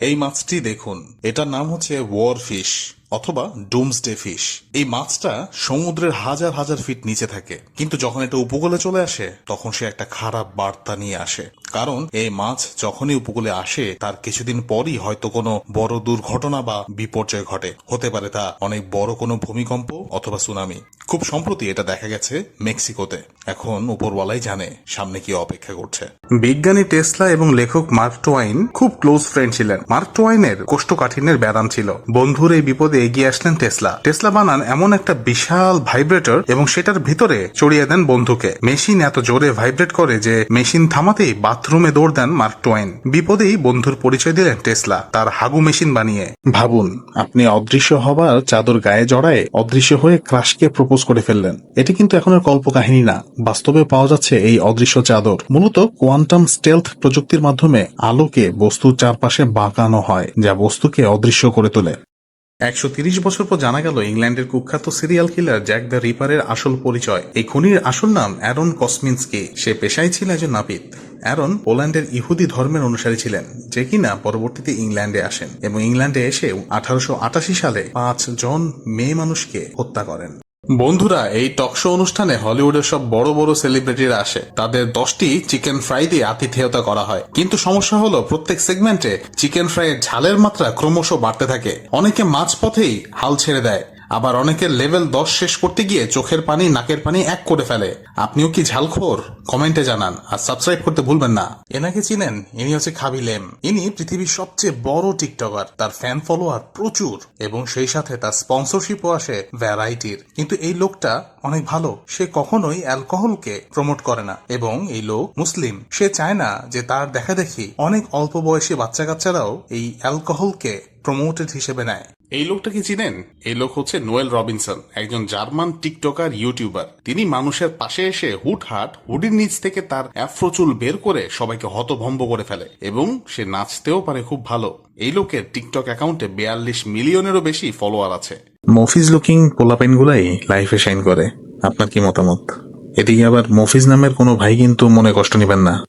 এই মাছটি দেখুন। এটার নাম হচ্ছে ওয়ার ফিশ অথবা ডুমসডে ফিশ। এই মাছটা সমুদ্রের হাজার হাজার ফিট নিচে থাকে। কিন্তু যখন এটা উপকূলে চলে আসে, তখন সে একটা খারাপ বার্তা নিয়ে আসে। কারণ এই মাছ যখনই উপকূলে আসে, তার কিছুদিন পরই হয়তো কোনো বড় দুর্ঘটনা বা বিপর্যয় ঘটে। হতে পারে তা অনেক বড় কোনো ভূমিকম্প অথবা সুনামি। খুব সম্প্রতি এটা দেখা গেছে মেক্সিকোতে। এখন উপরওয়ালাই জানে সামনে কি অপেক্ষা করছে। বিজ্ঞানী টেসলা এবং লেখক মার্ক টোয়াইন খুব ক্লোজ ফ্রেন্ড ছিলেন। মার্ক টোয়াইনের কোষ্ঠকাঠিন্যের ব্যারাম ছিল। বন্ধুর এই বিপদে এগিয়ে আসলেন টেসলা। টেসলা বানান এমন একটা বিশাল ভাইব্রেটর এবং সেটার ভিতরে চড়িয়ে দেন বন্ধুকে। মেশিন এত জোরে ভাইব্রেট করে যে মেশিন থামাতেই বাথরুমে দৌড় দেন মার্ক টোয়াইন। বিপদেই বন্ধুর পরিচয় দিলেন টেসলা, তার হাগু মেশিন বানিয়ে। ভাবুন, আপনি অদৃশ্য হবার চাদর গায়ে জড়ায় অদৃশ্য হয়ে ক্রাশকে প্রপোজ করে ফেললেন। এটি কিন্তু এখন আর কল্পকাহিনী না। বাস্তবে পাওয়া যাচ্ছে এই অদৃশ্য চাদর। মূলত কোয়ান্টাম স্টেলথ প্রযুক্তির মাধ্যমে আলোকে বস্তুর চারপাশে বাঁকানো হয়, যা বস্তুকে অদৃশ্য করে তোলে। একশো তিরিশ বছর পর জানা গেল, ইংল্যান্ডের কুখ্যাত সিরিয়াল কিলার জ্যাক দ্য রিপারের আসল পরিচয়। এই খুনির আসল নাম অ্যারন কসমিন্সকি। সে পেশায় ছিল একজন নাপিত। অ্যারন পোল্যান্ডের ইহুদি ধর্মের অনুসারী ছিলেন, যে কিনা পরবর্তীতে ইংল্যান্ডে আসেন এবং ইংল্যান্ডে এসে আঠারোশো আটাশি সালে পাঁচ জন মেয়ে মানুষকে হত্যা করেন। বন্ধুরা, এই টকশো অনুষ্ঠানে হলিউডের সব বড় বড় সেলিব্রিটিরা আসে। তাদের দশটি চিকেন ফ্রাই দিয়ে আতিথেয়তা করা হয়। কিন্তু সমস্যা হলো, প্রত্যেক সেগমেন্টে চিকেন ফ্রাইয়ের ঝালের মাত্রা ক্রমশ বাড়তে থাকে। অনেকে মাঝপথেই হাল ছেড়ে দেয়। আবার অনেকের লেভেল দশ শেষ করতে গিয়ে চোখের পানি, নাকের পানি এক করে ফেলে। আপনিও কি ঝালখোর? কমেন্টে জানান। আর সাবস্ক্রাইব করতে ভুলবেন না। এনাকে চিনেন, ইনি হচ্ছে খাবি লেম। ইনি পৃথিবীর সবচেয়ে বড় টিকটকার। তার ফ্যান ফলোয়ার প্রচুর। এবং সেই সাথে তার স্পন্সরশিপও আসে ভ্যারাইটির কিন্তু এই লোকটা অনেক ভালো। সে কখনোই অ্যালকোহলকে প্রমোট করে না। এবং এই লোক মুসলিম। সে চায় না যে তার দেখা দেখি অনেক অল্প বয়সী বাচ্চা কাচ্চারাও এই অ্যালকোহলকে প্রমোটেড হিসেবে নেয়। এই লোকটা কি চিনেন? এই লোক হচ্ছে নোয়েল রবিনসন একজন জার্মান টিকটকার ইউটিউবার। তিনি মানুষের পাশে এসে হুটহাট হুডির নিচ থেকে তার অ্যাফ্রো চুল বের করে সবাইকে হতভম্ব করে ফেলে এবং সে নাচতেও পারে খুব ভালো। এই লোকের টিকটক অ্যাকাউন্টে বিয়াল্লিশ মিলিয়নেরও বেশি ফলোয়ার আছে। মফিজ লুকিং পোলাপেন গুলাই লাইফে শাইন করে। আপনার কি মতামত? এদিকে আবার মফিজ নামের কোনো ভাই কিন্তু মনে কষ্ট নেবেন না।